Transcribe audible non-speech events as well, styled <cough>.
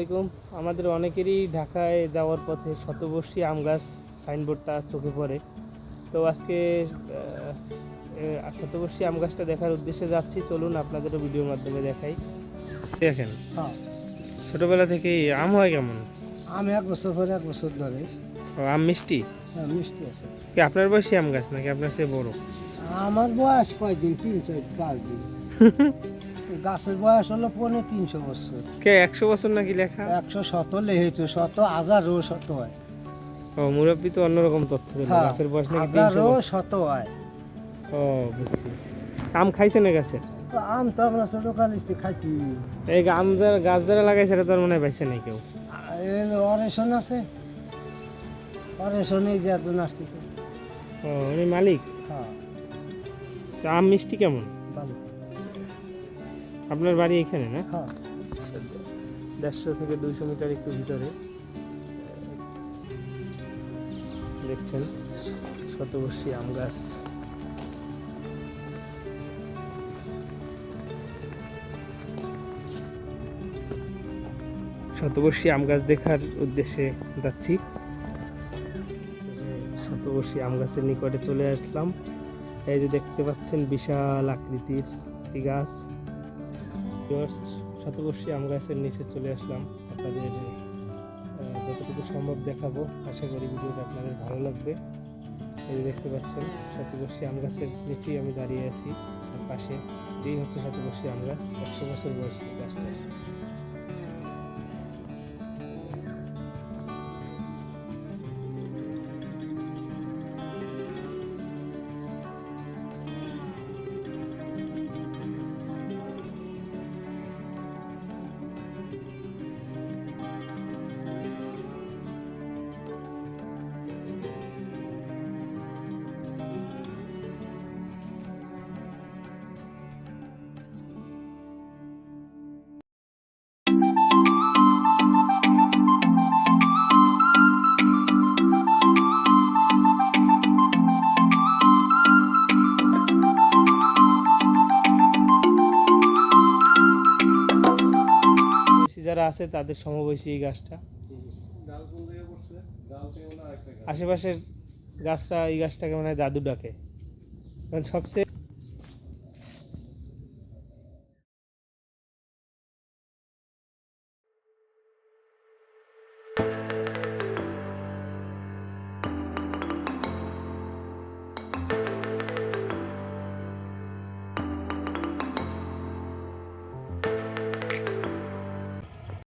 আলাইকুম। আমাদের অনেকেরই ঢাকায় যাওয়ার পথে শতবর্ষী আম গাছ সাইনবোর্ডটা চোখে পড়ে। তো আজকে শতবর্ষী আম গাছটা দেখার উদ্দেশ্যে যাচ্ছি। চলুন আপনাদেরও ভিডিওর মাধ্যমে দেখাই। দেখেন হ্যাঁ। ছোটবেলা থেকেই আম হয় কেমন? আম এক বছর পরে এক বছর ধরে। আম মিষ্টি? হ্যাঁ মিষ্টি আছে। কি আপনার বয়সী আম গাছ নাকি আপনার চেয়ে বড়? আমার বয়স কয়দিন? তিন চার পাঁচ দিন। <laughs> গাছের বয়স হলো পৌনে তিনশো বছর। কে একশো বছর নাকি লেখা? একশো শত লেহেছে শত হাজারও শত হয়। ও মুরব্বী তো অন্যরকম তথ্য দিল হ্যাঁ, গাছের বয়স নাকি তিনশো শত হয়। ও বুঝছি। আম খাইছে না গাছে? আম তো আমরা ছোটকালিতে খাইছি। এই আম যারা গাছ যারা লাগাইছে সেটা তো মনে হয় পাইছে নাই কেউ। অরেশন আছে। অরেশনে যে এত আসতেছে। ও উনি মালিক? হ্যাঁ। আম মিষ্টি কেমন? আপনার বাড়ি এখানে না? হ্যাঁ। দেড়শো থেকে দুইশো মিটার একটু ভিতরে। দেখছেন, শতবর্ষী আম গাছ। শতবর্ষী আম গাছ দেখার উদ্দেশ্যে যাচ্ছি। শতবর্ষী আম গাছের নিকটে চলে আসলাম। এই যে দেখতে পাচ্ছেন, বিশাল আকৃতির গাছ। শতবর্ষী আম গাছের নিচে চলে আসলাম। আপনাদের যতটুকু সম্ভব দেখাবো। আশা করি ভিডিওটা আপনাদের ভালো লাগবে। এই দেখতে পাচ্ছেন, শতবর্ষী আম গাছের নিচেই আমি দাঁড়িয়ে আছি। তার পাশে এই হচ্ছে শতবর্ষী আম গাছ, একশো বছর বয়সী গাছটা যারা আছে তাদের সমবয়সী এই গাছটা। আশেপাশের গাছটা এই গাছটাকে মানে দাদু ডাকে। কারণ সবচেয়ে